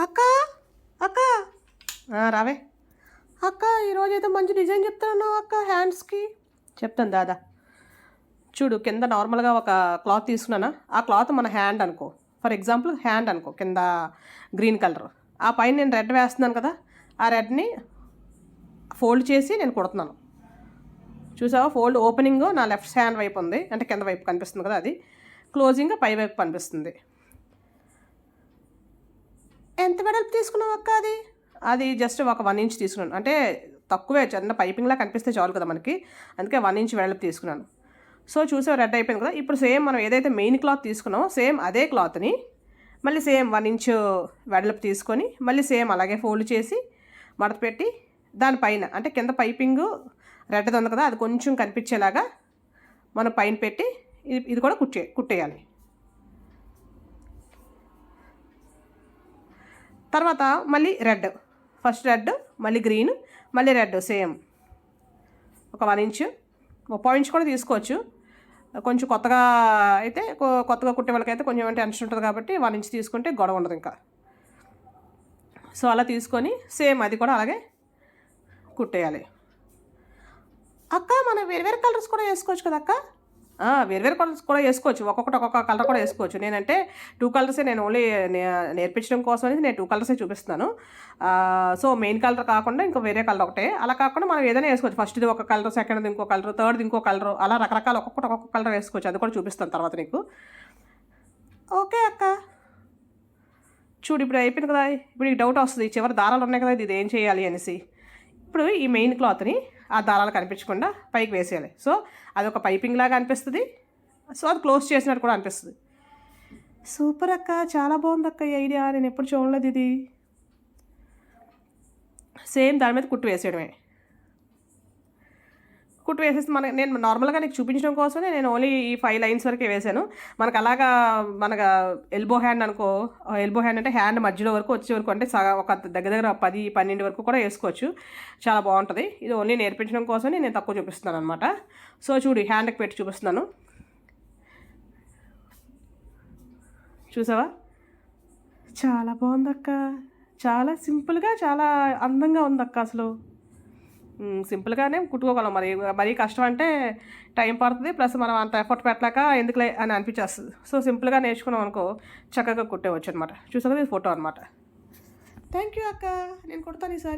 అక్క అక్క. రావే. అక్క ఈరోజు అయితే మంచి డిజైన్ చెప్తున్నావు అక్క హ్యాండ్స్కి. చెప్తాను దాదా. చూడు కింద నార్మల్గా ఒక క్లాత్ తీసుకున్నానా? ఆ క్లాత్ మన హ్యాండ్ అనుకో. ఫర్ ఎగ్జాంపుల్ హ్యాండ్ అనుకో కింద గ్రీన్ కలర్. ఆ పైన నేను రెడ్ వేస్తున్నాను కదా ఆ రెడ్ని ఫోల్డ్ చేసి నేను కుడుతున్నాను. చూసావా? ఫోల్డ్ ఓపెనింగ్ నా లెఫ్ట్ హ్యాండ్ వైపు ఉంది అంటే కింద వైపు కనిపిస్తుంది కదా అది. క్లోజింగ్ పై వైపు కనిపిస్తుంది. ఎంత వెడల్పు తీసుకున్నావు అక్క అది? అది జస్ట్ ఒక వన్ ఇంచ్ తీసుకున్నాను. అంటే తక్కువే చిన్న పైపింగ్లా కనిపిస్తే చాలు కదా మనకి. అందుకే వన్ ఇంచ్ వెడల్పు తీసుకున్నాను. సో చూసే రెడ్ అయిపోయింది కదా? ఇప్పుడు సేమ్ మనం ఏదైతే మెయిన్ క్లాత్ తీసుకున్నామో సేమ్ అదే క్లాత్ని మళ్ళీ సేమ్ వన్ ఇంచ్ వెడల్పు తీసుకొని మళ్ళీ సేమ్ అలాగే ఫోల్డ్ చేసి మడత పెట్టి దానిపైన అంటే కింద పైపింగ్ రెడ్ది ఉంది కదా అది కొంచెం కనిపించేలాగా మనం పైన పెట్టి ఇది ఇది కూడా కుట్టే కుట్టేయాలి. తర్వాత మళ్ళీ రెడ్. ఫస్ట్ రెడ్ మళ్ళీ గ్రీన్ మళ్ళీ రెడ్ సేమ్. ఒక వన్ ఇంచ్. ఒక పాయింట్స్ కూడా తీసుకోవచ్చు. కొంచెం కొత్తగా అయితే కొ- కొత్తగా కుట్టే వాళ్ళకైతే కొంచెం టెన్షన్ ఉంటుంది కాబట్టి వన్ ఇంచ్ తీసుకుంటే గొడవ ఉండదు ఇంకా. సో అలా తీసుకొని సేమ్ అది కూడా అలాగే కుట్టేయాలి. అక్క మనం వేరు వేరే కలర్స్ కూడా వేసుకోవచ్చు కదా అక్క? వేరువేరు వేరు కలర్స్ కూడా వేసుకోవచ్చు. ఒక్కొక్కటి ఒక్కొక్క కలర్ కూడా వేసుకోవచ్చు. నేనంటే టూ కలర్సే నేను ఓన్లీ నే- నేర్పించడం కోసం అనేది నేను టూ కలర్సే చూపిస్తున్నాను. సో మెయిన్ కలర్ కాకుండా ఇంకో వేరే కలర్ ఒకటే. అలా కాకుండా మనం ఏదైనా వేసుకోవచ్చు. ఫస్ట్ది ఒక కలర్ సెకండ్ ఇంకో కలర్ థర్డ్ ఇంకో కలర్ అలా రకరకాల ఒక్కొక్కటి ఒక్కొక్క కలర్ వేసుకోవచ్చు. అది కూడా చూపిస్తాను తర్వాత నీకు. ఓకే అక్క. చూడు ఇప్పుడు అయిపోయింది కదా. ఇప్పుడు ఈ డౌట్ వస్తుంది. చివరి దారాలు ఉన్నాయి కదా. ఇది ఏం చేయాలి అనేసి. ఇప్పుడు ఈ మెయిన్ క్లాత్ని ఆ దారాలు కనిపించకుండా పైకి వేసేయాలి. సో అది ఒక పైపింగ్ లాగా అనిపిస్తుంది. సో అది క్లోజ్ చేసినట్టు కూడా అనిపిస్తుంది. సూపర్ అక్క చాలా బాగుంది అక్క ఈ ఐడియా. నేను ఎప్పుడు చూడలేదు ఇది. సేమ్ దాని మీద కుట్టు వేసేయడమే. కుట్టు వేసేసి మనకి నేను నార్మల్గా నీకు చూపించడం కోసమే నేను ఓన్లీ ఈ ఫైవ్ లైన్స్ వరకే వేసాను. మనకు అలాగా మనకు ఎల్బో హ్యాండ్ అనుకో ఎల్బో హ్యాండ్ అంటే హ్యాండ్ మధ్యలో వరకు వచ్చే వరకు అంటే సగ ఒక దగ్గర దగ్గర పది పన్నెండు వరకు కూడా వేసుకోవచ్చు. చాలా బాగుంటుంది. ఇది ఓన్లీ నేర్పించడం కోసమే నేను తక్కువ చూపిస్తున్నాను అనమాట సో చూడు హ్యాండ్కి పెట్టి చూపిస్తున్నాను. చూసావా? చాలా బాగుంది అక్క చాలా సింపుల్గా చాలా అందంగా ఉంది అక్క అసలు. సింపుల్గానే కుట్టుకోగలం మరి. మరీ కష్టం అంటే టైం పడుతుంది ప్లస్ మనం అంత ఎఫర్ట్ పెట్టలేక ఎందుకులే అని అనిపించేస్తుంది. సో సింపుల్గా నేర్చుకున్నాం అనుకో చక్కగా కుట్టేవచ్చు అనమాట చూసాక ఇది ఫోటో అనమాట థ్యాంక్ యూ అక్క. నేను కుడతాను ఈసారి.